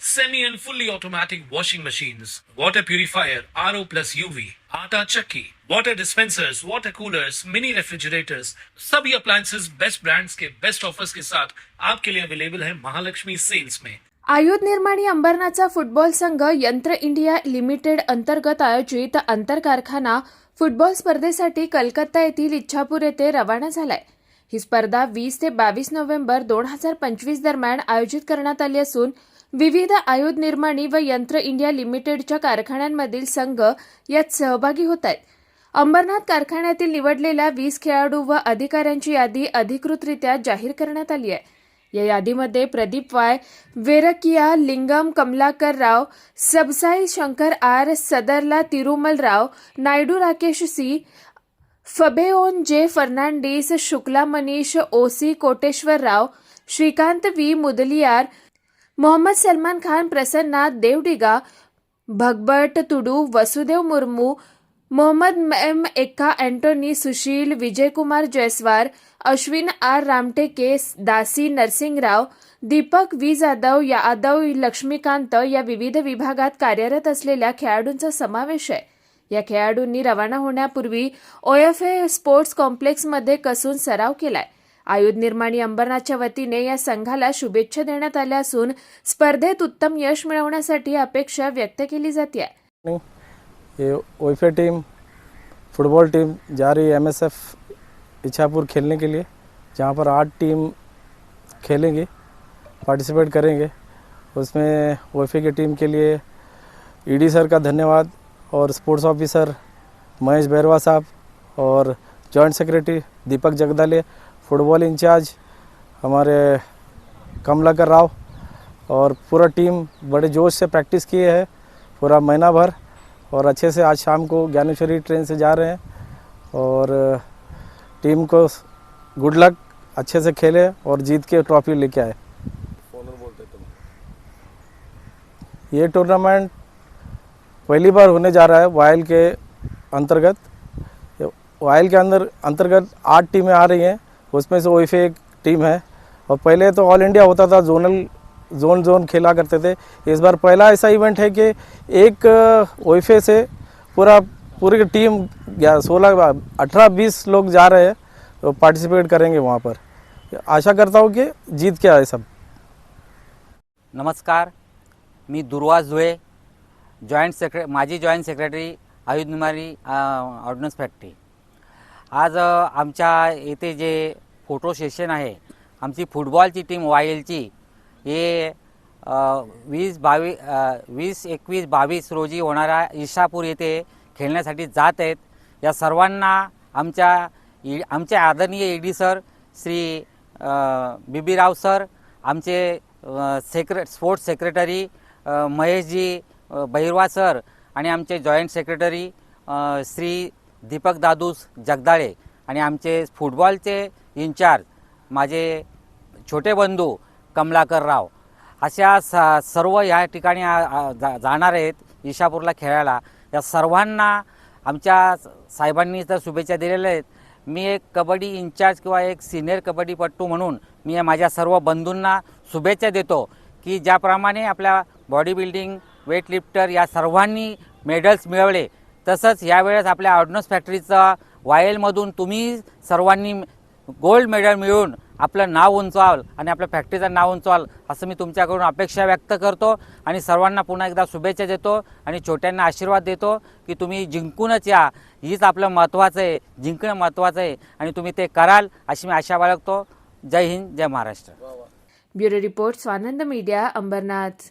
semi and fully automatic washing machines, water purifier, RO plus UV, आटा चक्की, water dispensers, water coolers, mini refrigerators, सभी appliances best brands के best offers के साथ आपके लिए अवेलेबल है महालक्ष्मी सेल्स में आयुध निर्माणी अंबरनाथचा फुटबॉल संघ यंत्र इंडिया लिमिटेड अंतर्गत आयोजित आंतरकारखाना फुटबॉल स्पर्धेसाठी कलकत्ता येथील इच्छापूर येथे रवाना झालाय. ही स्पर्धा वीस ते बावीस नोव्हेंबर दोन हजार पंचवीस दरम्यान आयोजित करण्यात आली असून विविध आयुध निर्माणी व यंत्र इंडिया लिमिटेडच्या कारखान्यांमधील संघ यात सहभागी होत आहेत अंबरनाथ कारखान्यातील निवडलेल्या वीस खेळाडू व अधिकाऱ्यांची यादी अधिकृतरित्या जाहीर करण्यात आली आहे. या यादीमध्ये Pradeep Y Verkiya Lingam Kamalakar Rao Sabsai Shankar R Sadarla Tirumal Rao Naidu Rakesh C फबेओन J Fernandes Shukla Manish OC Koteshwar Rao Shrikant V Mudaliar Mohammad Salman Khan Prasanna Devadiga Bhagabat Tudu Vasudev Murmu Mohammad M Ekka Antony Sushil Vijaykumar Jaiswar Ashwin R Ramteke Dasi Narsingrao Deepak V Jadhav Yadav Laxmikant या विविध विभागात कार्यरत असलेल्या खेळाडूंचा समावेश आहे. या खेळाडूंनी रवाना होण्यापूर्वी ओएफए स्पोर्ट्स कॉम्प्लेक्समध्ये कसून सराव केलाय. आयुध निर्माणी अंबरनाथच्या वतीने या संघाला शुभेच्छा देण्यात आल्या असून स्पर्धेत उत्तम यश मिळवण्यासाठी अपेक्षा व्यक्त केली जाते. नहीं ये ओइफे टीम फुटबॉल टीम जा रही एस एफ इच्छापुर खेलने के लिए जहाँ पर आठ टीम खेलेंगी पार्टिसिपेट करेंगे। उसमें ओइफे की टीम के लिए ईडी सर का धन्यवाद और स्पोर्ट्स ऑफिसर महेश बैरवा साहब और joint secretary Deepak Jagdale football incharge हमारे कमलाकर राव और पूरा टीम बड़े जोश से प्रैक्टिस किए हैं पूरा महीना भर और अच्छे से आज शाम को ज्ञानेश्वरी ट्रेन से जा रहे हैं और टीम को गुड लक अच्छे से खेले और जीत के ट्रॉफी लेके आए। ये टूर्नामेंट पहली बार होने जा रहा है वायल के अंतर्गत। वायल के अंदर अंतर्गत आठ टीमें आ रही हैं। उसमें से ओइफे एक टीम है। और पहले तो ऑल इंडिया होता था जोनल जोन जोन खेला करते थे। इस बार पहला ऐसा इवेंट है कि एक ओइफे से पूरा, पूरी टीम या सोलह, अठारह, बीस लोग जा रहे हैं तो पार्टिसिपेट करेंगे वहाँ पर। आशा करता हूँ कि जीत के आए सब। नमस्कार, मी दुर्वास धुळे जॉईंट सेक्रे माजी जॉईंट सेक्रेटरी आयुध निमारी ऑर्डनन्स फॅक्टरी आज आमच्या येथे जे फोटो सेशन आहे आमची फुटबॉलची टीम वायलची हे वीस बावी वीस एकवीस बावीस रोजी होणाऱ्या ईशापूर येथे खेळण्यासाठी जात आहेत. या सर्वांना आमच्या इ आमचे आदरणीय D sir Shri Bibirao sir आमचे सेक्रे स्पोर्ट्स सेक्रेटरी महेशजी अ, बहिरवा सर आणि आमचे जॉईंट सेक्रेटरी श्री दीपक दादूस जगदाळे आणि आमचे फुटबॉलचे इन्चार्ज माझे छोटे बंधू कमलाकर राव. अशा स सर्व या ठिकाणी जा जाणार आहेत ईशापूरला खेळायला. या सर्वांना आमच्या साहेबांनी तर शुभेच्छा दिलेल्या आहेत. मी एक कबड्डी इन्चार्ज किंवा एक सिनियर कबड्डीपट्टू म्हणून मी माझ्या सर्व बंधूंना शुभेच्छा देतो की ज्याप्रमाणे आपल्या बॉडी बिल्डिंग वेटलिफ्टर या सर्वांनी मेडल्स मिळवले. तसंच यावेळेस आपल्या ऑर्डनन्स फॅक्टरीचं वायलमधून तुम्ही सर्वांनी गोल्ड मेडल मिळवून आपलं नाव उंचवाल आणि आपल्या फॅक्टरीचं नाव उंचवाल असं मी तुमच्याकडून अपेक्षा व्यक्त करतो. आणि सर्वांना पुन्हा एकदा शुभेच्छा देतो आणि छोट्यांना आशीर्वाद देतो की तुम्ही जिंकूनच या. हीच आपलं महत्त्वाचं आहे. जिंकणं महत्त्वाचं आहे आणि तुम्ही ते कराल अशी मी आशा बाळगतो. जय हिंद जय Maharashtra. Bureau report Swanand media Ambarnath.